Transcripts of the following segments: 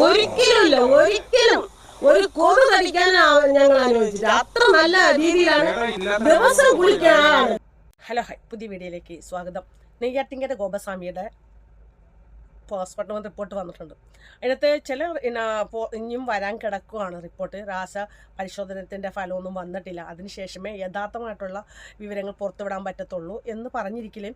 ഒരിക്കലും ഇല്ല ഒരിക്കലും. ഒരു കൊതു കടിക്കാൻ ഞങ്ങൾ അനുവദിച്ചില്ല അത്ര നല്ല രീതിയിലാണ് ദിവസം കുളിക്കാൻ ഹലോ ഹൈ. പുതിയ വീഡിയോയിലേക്ക് സ്വാഗതം. നെയ്യാറ്റിങ്കര ഗോപസ്വാമിയുടെ പോസ്റ്റ്മോർട്ടം റിപ്പോർട്ട് വന്നിട്ടുണ്ട്. അതിനകത്ത് ചില ഇന, ഇനിയും വരാൻ കിടക്കുകയാണ് റിപ്പോർട്ട് രാസ പരിശോധനത്തിന്റെ ഫലമൊന്നും വന്നിട്ടില്ല. അതിനുശേഷമേ യഥാർത്ഥമായിട്ടുള്ള വിവരങ്ങൾ പുറത്തുവിടാൻ പറ്റത്തുള്ളൂ എന്ന് പറഞ്ഞിരിക്കലും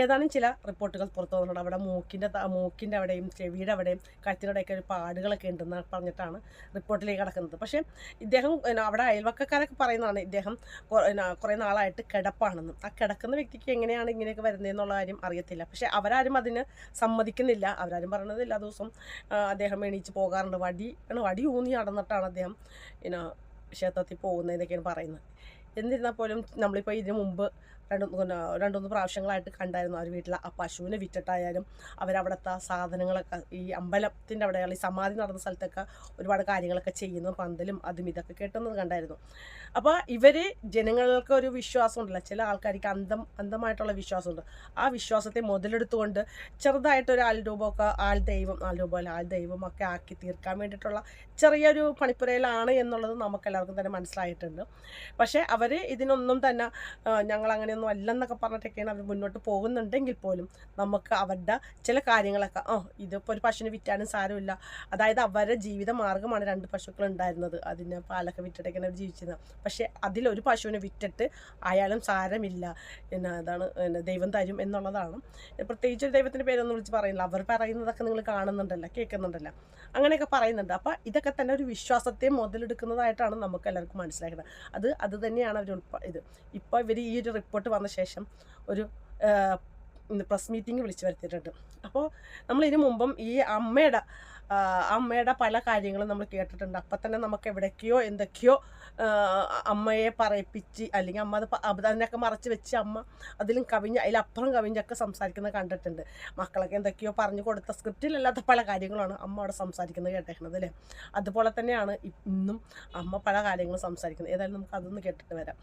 ഏതാനും ചില റിപ്പോർട്ടുകൾ പുറത്തു വന്നിട്ടുണ്ട്. അവിടെ മൂക്കിന്റെ മൂക്കിന്റെ അവിടെയും ചെവിയുടെ അവിടെയും കഴുത്തിനോടെയൊക്കെ ഒരു പാടുകളൊക്കെ ഉണ്ടെന്ന് പറഞ്ഞിട്ടാണ് റിപ്പോർട്ടിലേക്ക് കിടക്കുന്നത്. പക്ഷേ ഇദ്ദേഹം അവിടെ അയൽവക്കക്കാരൊക്കെ പറയുന്നതാണ് ഇദ്ദേഹം കുറേ നാളായിട്ട് കിടപ്പാണെന്നും. ആ കിടക്കുന്ന വ്യക്തിക്ക് എങ്ങനെയാണ് ഇങ്ങനെയൊക്കെ വരുന്നതെന്നുള്ള കാര്യം അറിയത്തില്ല. പക്ഷേ അവരാരും അതിന് സമ്മതിക്കുന്നില്ല. അവരാരും പറയണത് എല്ലാ ദിവസവും അദ്ദേഹം എണീച്ച് പോകാറുണ്ട്. വടി ആണ് വടി ഊന്നി നടന്നിട്ടാണ് അദ്ദേഹം പിന്നെ ക്ഷേത്രത്തിൽ പോകുന്നതെന്നൊക്കെയാണ് പറയുന്നത്. എന്നിരുന്നാൽ പോലും നമ്മളിപ്പോൾ ഇതിനു മുമ്പ് രണ്ട് രണ്ടുമൂന്ന് പ്രാവശ്യങ്ങളായിട്ട് കണ്ടായിരുന്നു അവർ വീട്ടിൽ ആ പശുവിനെ വിറ്റിട്ടായാലും അവരവിടുത്തെ സാധനങ്ങളൊക്കെ ഈ അമ്പലത്തിന്റെ അവിടെ ഈ സമാധി നടന്ന സ്ഥലത്തൊക്കെ ഒരുപാട് കാര്യങ്ങളൊക്കെ ചെയ്യുന്നു പന്തലും അതും ഇതൊക്കെ കേട്ടുന്നത് കണ്ടായിരുന്നു. അപ്പോൾ ഇവർ ജനങ്ങൾക്ക് ഒരു വിശ്വാസം ഉണ്ടല്ലോ. ചില ആൾക്കാർക്ക് അന്ധം അന്ധമായിട്ടുള്ള വിശ്വാസമുണ്ട്. ആ വിശ്വാസത്തെ മുതലെടുത്തുകൊണ്ട് ചെറുതായിട്ടൊരു ആൾ രൂപമൊക്കെ ആൾ ദൈവം ആൾ രൂപം അല്ല ആൾ ഒക്കെ ആക്കി തീർക്കാൻ വേണ്ടിയിട്ടുള്ള ചെറിയൊരു പണിപ്പുരയിലാണ് എന്നുള്ളത് നമുക്കെല്ലാവർക്കും തന്നെ മനസ്സിലായിട്ടുണ്ട്. പക്ഷേ അവർ ഇതിനൊന്നും തന്നെ ഞങ്ങൾ ഞങ്ങൾ അങ്ങനെയൊന്നും അല്ലെന്നൊക്കെ പറഞ്ഞിട്ടൊക്കെയാണ് അവർ മുന്നോട്ട് പോകുന്നുണ്ടെങ്കിൽ പോലും നമുക്ക് അവരുടെ ചില കാര്യങ്ങളൊക്കെ ആ ഇതിപ്പോൾ ഒരു പശുവിനെ വിറ്റാനും സാരമില്ല. അതായത് അവരുടെ ജീവിത മാർഗമാണ് രണ്ട് പശുക്കൾ ഉണ്ടായിരുന്നത്. അതിന് പാലൊക്കെ വിറ്റിട്ടൊക്കെയാണ് അവർ ജീവിച്ചിരുന്നത്. പക്ഷേ അതിലൊരു പശുവിനെ വിറ്റിട്ട് ആയാലും സാരമില്ല. പിന്നെ അതാണ് ദൈവം തരും എന്നുള്ളതാണ്. പ്രത്യേകിച്ച് ഒരു ദൈവത്തിന്റെ പേരൊന്നും വിളിച്ച് പറയുന്നില്ല അവർ പറയുന്നതൊക്കെ നിങ്ങൾ കാണുന്നുണ്ടല്ലോ കേൾക്കുന്നുണ്ടല്ലോ. അങ്ങനെയൊക്കെ പറയുന്നുണ്ട്. അപ്പോൾ ഇതൊക്കെ തന്നെ ഒരു വിശ്വാസത്തെ മുതലെടുക്കുന്നതായിട്ടാണ് നമുക്ക് എല്ലാവർക്കും മനസ്സിലാക്കുന്നത്. അത് അത് തന്നെയാണ് അവർ ഇത്. ഇപ്പോൾ ഇവർ ഈ ഒരു റിപ്പോർട്ട് വന്ന ശേഷം ഒരു പ്രസ് മീറ്റിംഗ് വിളിച്ചു വരുത്തിയിട്ടുണ്ട്. അപ്പോൾ നമ്മൾ ഇതിനു മുമ്പും ഈ അമ്മയുടെ അമ്മയുടെ പല കാര്യങ്ങളും നമ്മൾ കേട്ടിട്ടുണ്ട്. അപ്പം തന്നെ നമുക്ക് എവിടേക്കോ എന്തൊക്കെയോ അമ്മയെ പറയിപ്പിച്ച് അല്ലെങ്കിൽ അമ്മ അത് അതിനൊക്കെ മറച്ച് വെച്ച് അമ്മ അതിലും കവിഞ്ഞ് അതിലപ്പുറം കവിഞ്ഞൊക്കെ സംസാരിക്കുന്നത് കണ്ടിട്ടുണ്ട്. മക്കളൊക്കെ എന്തൊക്കെയോ പറഞ്ഞു കൊടുത്ത സ്ക്രിപ്റ്റിലല്ലാത്ത പല കാര്യങ്ങളാണ് അമ്മ അവിടെ സംസാരിക്കുന്നത് കേട്ടേക്കുന്നത് അല്ലേ? അതുപോലെ തന്നെയാണ് ഇന്നും അമ്മ പല കാര്യങ്ങളും സംസാരിക്കുന്നത്. ഏതായാലും നമുക്ക് അതൊന്ന് കേട്ടിട്ട് വരാം.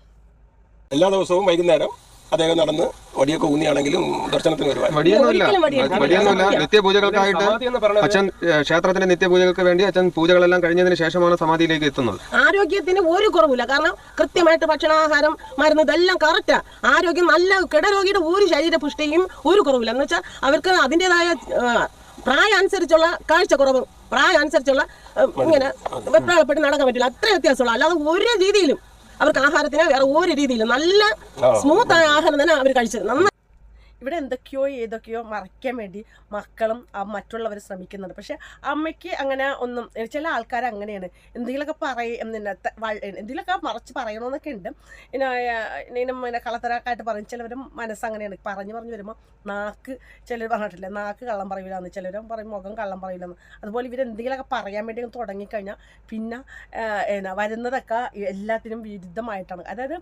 എല്ലാ ദിവസവും വൈകുന്നേരം അദ്ദേഹം നടന്ന് വടിയൊക്കെ ഊന്നിയാണെങ്കിലും ദർശനത്തിന് വരുവാൻ. നിത്യപൂജകൾക്കായിട്ട് അച്ഛൻ ക്ഷേത്രത്തിന്റെ നിത്യപൂജകൾക്ക് വേണ്ടി അച്ഛൻ പൂജകളെല്ലാം കഴിഞ്ഞതിന് ശേഷമാണ് സമാധിയിലേക്ക് എത്തുന്നത്. ആരോഗ്യത്തിന് ഒരു കുറവില്ല കാരണം കൃത്യമായിട്ട് ഭക്ഷണാഹാരം മരുന്ന് ഇതെല്ലാം കറക്റ്റാ ആരോഗ്യം നല്ല കിടരോഗിയുടെ ഒരു ശരീരപുഷ്ടിയും ഒരു കുറവില്ല എന്ന് വെച്ചാൽ അവർക്ക് അതിന്റെതായ പ്രായം അനുസരിച്ചുള്ള കാഴ്ചക്കുറവ് പ്രായം അനുസരിച്ചുള്ള ഇങ്ങനെ വെപ്രാളപ്പെട്ട് നടക്കാൻ പറ്റില്ല. അത്ര വ്യത്യാസമുള്ള. അല്ലാതെ ഒരു രീതിയിലും അവർക്ക് ആഹാരത്തിന് വേറെ ഒരു രീതിയിലും നല്ല സ്മൂത്ത് ആയ ആഹാരം തന്നെ അവർ കഴിച്ചത്. നന്നായി ഇവിടെ എന്തൊക്കെയോ ഏതൊക്കെയോ മറയ്ക്കാൻ വേണ്ടി മക്കളും മറ്റുള്ളവർ ശ്രമിക്കുന്നുണ്ട്. പക്ഷേ അമ്മയ്ക്ക് അങ്ങനെ ഒന്നും ചില ആൾക്കാർ അങ്ങനെയാണ്. എന്തെങ്കിലുമൊക്കെ പറയും എന്തെങ്കിലുമൊക്കെ മറച്ച് പറയണമെന്നൊക്കെ ഉണ്ട്. പിന്നെ കളത്തരാക്കായിട്ട് പറയും. ചിലവരും മനസ്സങ്ങനെയാണ് പറഞ്ഞു പറഞ്ഞു വരുമ്പോൾ നാക്ക് ചിലർ പറഞ്ഞിട്ടില്ല? നാക്ക് കള്ളം പറയില്ലാന്ന് ചിലർ പറയും മുഖം കള്ളം പറയില്ലെന്ന് അതുപോലെ ഇവർ എന്തെങ്കിലുമൊക്കെ പറയാൻ വേണ്ടി തുടങ്ങിക്കഴിഞ്ഞാൽ പിന്നെ എന്നാ വരുന്നതൊക്കെ എല്ലാത്തിനും വിരുദ്ധമായിട്ടാണ്. അതായത്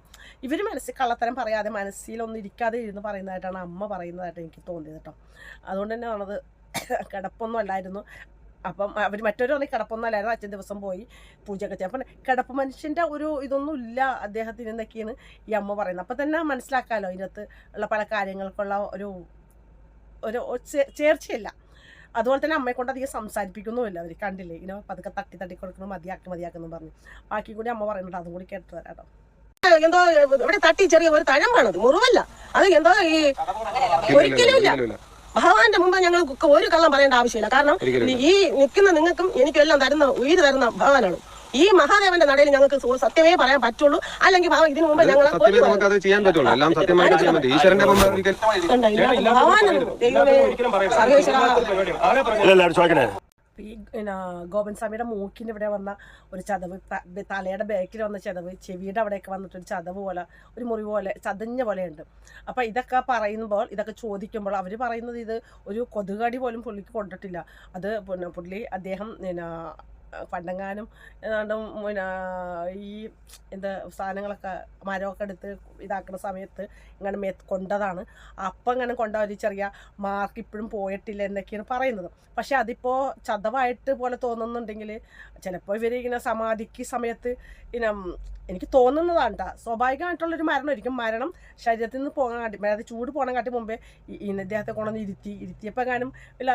ഇവർ മനസ്സിൽ കള്ളത്തരം പറയാതെ മനസ്സിലൊന്നും ഇരിക്കാതെ ഇരുന്ന് പറയുന്നതായിട്ടാണ് അമ്മ പറയുന്നതായിട്ട് എനിക്ക് തോന്നിയത് കേട്ടോ. അതുകൊണ്ട് തന്നെ ആണത് കിടപ്പൊന്നും അല്ലായിരുന്നു. അപ്പം അവർ മറ്റൊരു പറഞ്ഞ കിടപ്പൊന്നും അല്ലായിരുന്നു. അച്ഛൻ ദിവസം പോയി പൂജയൊക്കെ ചെയ്യാം അപ്പം കിടപ്പ് മനുഷ്യന്റെ ഒരു ഇതൊന്നും ഇല്ല അദ്ദേഹത്തിന് എന്നൊക്കെയാണ് ഈ അമ്മ പറയുന്നത്. അപ്പം തന്നെ മനസ്സിലാക്കാമല്ലോ ഇതിനകത്ത് ഉള്ള പല കാര്യങ്ങൾക്കുള്ള ഒരു ഒരു ചേർച്ചയില്ല. അതുപോലെ തന്നെ അമ്മയെ കൊണ്ട് അധികം സംസാരിപ്പിക്കുന്നുമില്ല അവർ. കണ്ടില്ലേ? ഇങ്ങനെ പതുക്കെ തട്ടി തട്ടി കൊടുക്കണം മതിയാക്കി മതിയാക്കുന്നു പറഞ്ഞു. ബാക്കി കൂടി അമ്മ പറയുന്നുണ്ട്. അതും കൂടി കേട്ടു തരാം കേട്ടോ. എന്തോ ഇവിടെ തട്ടി ചെറിയ ഒരു തഴമ്പാണത് മുറിവല്ല. അത് എന്തോ ഈ ഒരിക്കലും ഇല്ല. ഒരിക്കലുമില്ല. ഭഗവാന്റെ മുമ്പ് ഞങ്ങൾ ഒരു കള്ളം പറയേണ്ട ആവശ്യമില്ല. കാരണം ഈ നിൽക്കുന്ന നിങ്ങൾക്കും എനിക്കും എല്ലാം തരുന്ന ഉയിര് തരുന്ന ഭഗവാനാണ്. ഈ മഹാദേവന്റെ നടയിൽ ഞങ്ങൾക്ക് സത്യമേ പറയാൻ പറ്റുള്ളൂ. അല്ലെങ്കിൽ ഭഗവാൻ ഇതിനു മുമ്പ് ഞങ്ങൾ ഭഗവാൻ ഈ പിന്നെ ഗോപൻ സ്വാമിയുടെ മൂക്കിന്റെ ഇവിടെ വന്ന ഒരു ചതവ് തലയുടെ ബാക്കിൽ വന്ന ചതവ് ചെവിയുടെ അവിടെയൊക്കെ വന്നിട്ട് ഒരു ചതവ് പോലെ ഒരു മുറി പോലെ ചതഞ്ഞ പോലെയുണ്ട്. അപ്പോൾ ഇതൊക്കെ പറയുമ്പോൾ ഇതൊക്കെ ചോദിക്കുമ്പോൾ അവർ പറയുന്നത് ഇത് ഒരു കൊതുകടി പോലും പുള്ളിക്ക് കൊണ്ടിട്ടില്ല. അത് പിന്നെ പുള്ളി അദ്ദേഹം പിന്നെ പണ്ടെങ്ങാനും ഏതാണ്ടും പിന്നെ ഈ എന്താ സാധനങ്ങളൊക്കെ മരമൊക്കെ എടുത്ത് ഇതാക്കുന്ന സമയത്ത് ഇങ്ങനെ മെ കൊണ്ടതാണ്. അപ്പം ഇങ്ങനെ കൊണ്ട ഒരു ചെറിയ മാർക്ക് ഇപ്പോഴും പോയിട്ടില്ല എന്നൊക്കെയാണ് പറയുന്നത്. പക്ഷെ അതിപ്പോൾ ചതവായിട്ട് പോലെ തോന്നുന്നുണ്ടെങ്കിൽ ചിലപ്പോൾ ഇവർ ഇങ്ങനെ സമാധിക്ക് സമയത്ത് ഇങ്ങനെ എനിക്ക് തോന്നുന്നതാണ് കേട്ടോ സ്വാഭാവികമായിട്ടുള്ളൊരു മരണമായിരിക്കും മരണം ശരീരത്തിൽ നിന്ന് പോകാൻ കാട്ടി അതായത് ചൂട് പോകാൻ കാട്ടി മുമ്പേ ഇദ്ദേഹത്തെ കൊണ്ടുവന്ന് ഇരുത്തി ഇരുത്തിയപ്പോൾ എങ്ങാനും ഇല്ല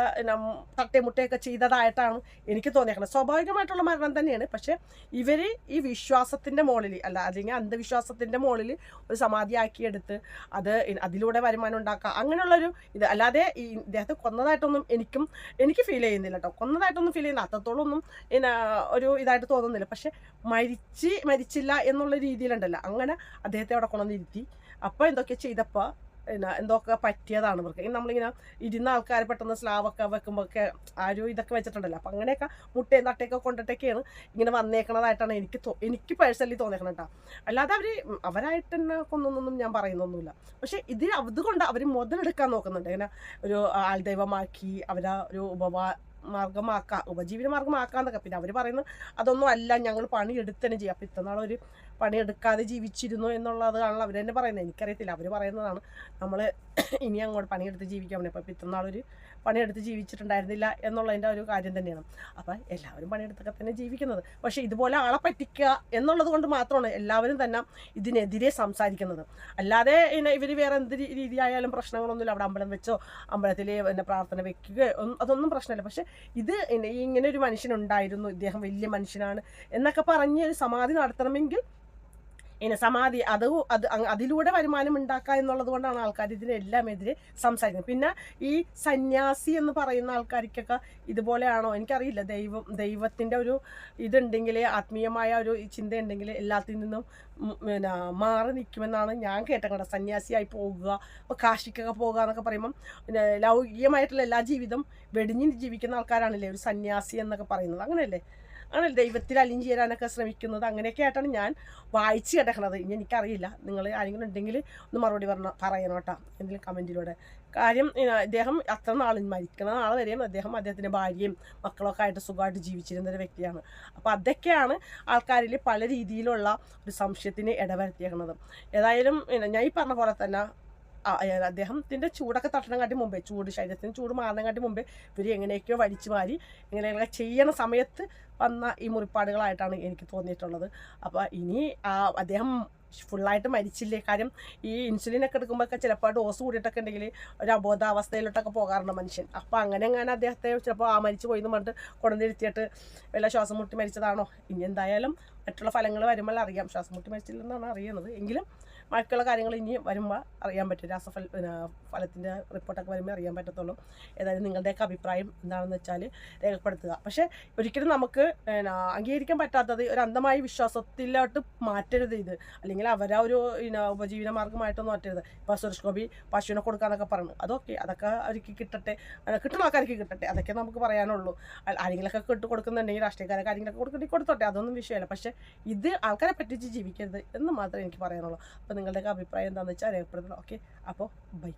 തട്ടേമുട്ടയൊക്കെ ചെയ്തതായിട്ടാണ് എനിക്ക് തോന്നിയേക്കുന്നത് സ്വാഭാവികമായിട്ടുള്ള മരണം തന്നെയാണ്. പക്ഷേ ഇവർ ഈ വിശ്വാസത്തിന്റെ മുകളിൽ അല്ല അല്ലെങ്കിൽ അന്ധവിശ്വാസത്തിന്റെ മുകളിൽ ഒരു സമാധിയാക്കിയെടുത്ത് അത് അതിലൂടെ വരുമാനം ഉണ്ടാക്കുക അങ്ങനെയുള്ളൊരു ഇത്. അല്ലാതെ ഈ ഇദ്ദേഹത്തെ കൊന്നതായിട്ടൊന്നും എനിക്കും എനിക്ക് ഫീൽ ചെയ്യുന്നില്ല കേട്ടോ കൊന്നതായിട്ടൊന്നും ഫീൽ ചെയ്യുന്നില്ല. അത്രത്തോളം ഒന്നും ഒരു ഇതായിട്ട് തോന്നുന്നില്ല. പക്ഷേ മരിച്ച് മരിച്ചില്ല എന്നുള്ള രീതിയിലുണ്ടല്ലോ. അങ്ങനെ അദ്ദേഹത്തെ അവിടെ കൊണ്ടുവന്നിരുത്തി അപ്പോൾ എന്തൊക്കെ ചെയ്തപ്പോൾ പിന്നെ എന്തൊക്കെ പറ്റിയതാണ് ഇവർക്ക്? ഇനി നമ്മളിങ്ങനെ ഇരുന്ന ആൾക്കാർ പെട്ടെന്ന് സ്ലാവൊക്കെ വെക്കുമ്പോഴൊക്കെ ആരും ഇതൊക്കെ വെച്ചിട്ടുണ്ടല്ലോ. അപ്പം അങ്ങനെയൊക്കെ മുട്ടയും തട്ടയൊക്കെ കൊണ്ടിട്ടൊക്കെയാണ് ഇങ്ങനെ വന്നേക്കണതായിട്ടാണ് എനിക്ക് എനിക്ക് പേഴ്സണലി തോന്നിയേക്കണം കേട്ടോ അല്ലാതെ അവർ അവരായിട്ട് തന്നെ കൊന്നൊന്നും ഞാൻ പറയുന്നൊന്നുമില്ല. പക്ഷേ ഇതിൽ അതുകൊണ്ട് അവർ മുതലെടുക്കാൻ നോക്കുന്നുണ്ട്. ഇങ്ങനെ ഒരു ആൾദൈവമാക്കി അവരെ ഒരു ഉപവാ മാർഗമാക്കാം ഉപജീവന മാർഗമാക്കാന്നൊക്കെ പിന്നെ അവർ പറയുന്നത് അതൊന്നും അല്ല ഞങ്ങൾ പണി ചെയ്യാം. അപ്പം ഇത്തനാൾ ഒരു പണിയെടുക്കാതെ ജീവിച്ചിരുന്നു എന്നുള്ളത് ആണല്ലോ അവർ തന്നെ പറയുന്നത്. എനിക്കറിയത്തില്ല. അവർ പറയുന്നതാണ് നമ്മൾ ഇനി അങ്ങോട്ട് പണിയെടുത്ത് ജീവിക്കാൻ പറ്റും അപ്പം ഒരു പണിയെടുത്ത് ജീവിച്ചിട്ടുണ്ടായിരുന്നില്ല എന്നുള്ളതിന്റെ ഒരു കാര്യം തന്നെയാണ്. അപ്പം എല്ലാവരും പണിയെടുത്തൊക്കെ തന്നെ ജീവിക്കുന്നത്. പക്ഷേ ഇതുപോലെ ആളെ പറ്റിക്കുക എന്നുള്ളത് കൊണ്ട് മാത്രമാണ് എല്ലാവരും തന്നെ ഇതിനെതിരെ സംസാരിക്കുന്നത്. അല്ലാതെ ഇവർ വേറെ എന്ത് രീതിയായാലും പ്രശ്നങ്ങളൊന്നുമില്ല. അവിടെ അമ്പലം വെച്ചോ അമ്പലത്തിൽ പിന്നെ പ്രാർത്ഥന വെക്കുക അതൊന്നും പ്രശ്നമില്ല. പക്ഷേ ഇത് ഇങ്ങനെ ഒരു മനുഷ്യനുണ്ടായിരുന്നു. ഇദ്ദേഹം വലിയ മനുഷ്യനാണ് എന്നൊക്കെ പറഞ്ഞ് ഒരു സമാധി നടത്തണമെങ്കിൽ ഇങ്ങനെ സമാധി അത് അത് അതിലൂടെ വരുമാനം ഉണ്ടാക്കുക എന്നുള്ളത് കൊണ്ടാണ് ആൾക്കാർ ഇതിനെല്ലാം എതിരെ സംസാരിക്കുന്നത്. പിന്നെ ഈ സന്യാസി എന്ന് പറയുന്ന ആൾക്കാർക്കൊക്കെ ഇതുപോലെയാണോ? എനിക്കറിയില്ല. ദൈവം ദൈവത്തിന്റെ ഒരു ഇതുണ്ടെങ്കിൽ ആത്മീയമായ ഒരു ചിന്ത ഉണ്ടെങ്കിൽ എല്ലാത്തിൽ നിന്നും പിന്നെ മാറി നിൽക്കുമെന്നാണ് ഞാൻ കേട്ടിട്ടുള്ളത്. സന്യാസിയായി പോകുക ഇപ്പോൾ കാശിക്കൊക്കെ പോകുക എന്നൊക്കെ പറയുമ്പം പിന്നെ ലൗകികമായിട്ടുള്ള എല്ലാ ജീവിതം വെടിഞ്ഞ് ജീവിക്കുന്ന ആൾക്കാരാണല്ലേ ഒരു സന്യാസി എന്നൊക്കെ പറയുന്നത്. അങ്ങനെയല്ലേ? അങ്ങനെ ദൈവത്തിൽ അലിഞ്ഞ് ചേരാനൊക്കെ ശ്രമിക്കുന്നത്. അങ്ങനെയൊക്കെ ആയിട്ടാണ് ഞാൻ വായിച്ച് കിടക്കണത്. ഇനി എനിക്കറിയില്ല. നിങ്ങൾ ആരെങ്കിലും ഉണ്ടെങ്കിൽ ഒന്ന് മറുപടി പറഞ്ഞ പറയണം കേട്ടോ. എന്തെങ്കിലും കമന്റിലൂടെ കാര്യം അദ്ദേഹം അത്ര നാൾ മരിക്കുന്ന നാൾ വരെയും അദ്ദേഹം അദ്ദേഹത്തിന്റെ ഭാര്യയും മക്കളൊക്കെ ആയിട്ട് സുഖമായിട്ട് ജീവിച്ചിരുന്ന ഒരു വ്യക്തിയാണ്. അപ്പോൾ അതൊക്കെയാണ് ആൾക്കാരിൽ പല രീതിയിലുള്ള ഒരു സംശയത്തിന് ഇടവരുത്തിയേക്കുന്നത് ഏതായാലും ഞാൻ ഈ പറഞ്ഞ പോലെ തന്നെ അദ്ദേഹത്തിന്റെ ചൂടൊക്കെ തട്ടണം കാട്ടി മുമ്പേ ചൂട് ശരീരത്തിന് ചൂട് മാറണം കാട്ടി മുമ്പേ ഇവർ എങ്ങനെയൊക്കെയോ വലിച്ചു മാറി ഇങ്ങനെയൊക്കെ ചെയ്യണ സമയത്ത് വന്ന ഈ മുറിപ്പാടുകളായിട്ടാണ് എനിക്ക് തോന്നിയിട്ടുള്ളത്. അപ്പോൾ ഇനി ആ അദ്ദേഹം ഫുള്ളായിട്ട് മരിച്ചില്ലേ? കാര്യം ഈ ഇൻസുലിൻ ഒക്കെ എടുക്കുമ്പോഴൊക്കെ ചിലപ്പോൾ ഡോസ് കൂടിയിട്ടൊക്കെ ഉണ്ടെങ്കിൽ ഒരു അബോധാവസ്ഥയിലോട്ടൊക്കെ പോകാറുണ്ട് മനുഷ്യൻ. അപ്പോൾ അങ്ങനെ എങ്ങനെ അദ്ദേഹത്തെ ചിലപ്പോൾ ആ മരിച്ചു പോയി എന്ന് പറഞ്ഞിട്ട് കൊണ്ടുവന്നിരുത്തിയിട്ട് വല്ല ശ്വാസം മുട്ടി മരിച്ചതാണോ? ഇനി എന്തായാലും മറ്റുള്ള ഫലങ്ങൾ വരുമ്പോൾ അറിയാം. ശ്വാസം മുട്ടി മരിച്ചില്ലെന്നാണ് അറിയുന്നത്. എങ്കിലും ബാക്കിയുള്ള കാര്യങ്ങൾ ഇനിയും വരുമ്പോൾ അറിയാൻ പറ്റും. രാസഫല ഫലത്തിന്റെ റിപ്പോർട്ടൊക്കെ വരുമ്പോൾ അറിയാൻ പറ്റത്തുള്ളൂ. ഏതായാലും നിങ്ങളുടെയൊക്കെ അഭിപ്രായം എന്താണെന്ന് വെച്ചാൽ രേഖപ്പെടുത്തുക. പക്ഷേ ഒരിക്കലും നമുക്ക് അംഗീകരിക്കാൻ പറ്റാത്തത് ഒരു അന്ധമായ വിശ്വാസത്തിലോട്ട് മാറ്റരുത് ഇത്. അല്ലെങ്കിൽ അവരെ ഒരു ഉപജീവന മാർഗമായിട്ടൊന്നും മാറ്റരുത്. ഇപ്പോൾ സുരേഷ് ഗോപി പശുവിനെ കൊടുക്കാന്നൊക്കെ പറഞ്ഞു. അതൊക്കെ അതൊക്കെ അവർക്ക് കിട്ടട്ടെ. കിട്ടുന്ന ആൾക്കാർക്ക് കിട്ടട്ടെ. അതൊക്കെ നമുക്ക് പറയാനുള്ളൂ. ആരെങ്കിലൊക്കെ കിട്ടു കൊടുക്കുന്നുണ്ടെങ്കിൽ രാഷ്ട്രീയക്കാരൊക്കെ ആരെങ്കിലൊക്കെ കൊടുക്കണ്ടി കൊടുത്തോട്ടെ. അതൊന്നും വിഷയമല്ല. പക്ഷേ ഇത് ആൾക്കാരെ പറ്റിച്ച് ജീവിക്കരുത് എന്ന് മാത്രമേ എനിക്ക് പറയാനുള്ളൂ. അപ്പോൾ നിങ്ങളുടെയൊക്കെ അഭിപ്രായം എന്താണെന്ന് വെച്ചാൽ രേഖപ്പെടുത്തണം ഓക്കെ അപ്പോൾ ബൈ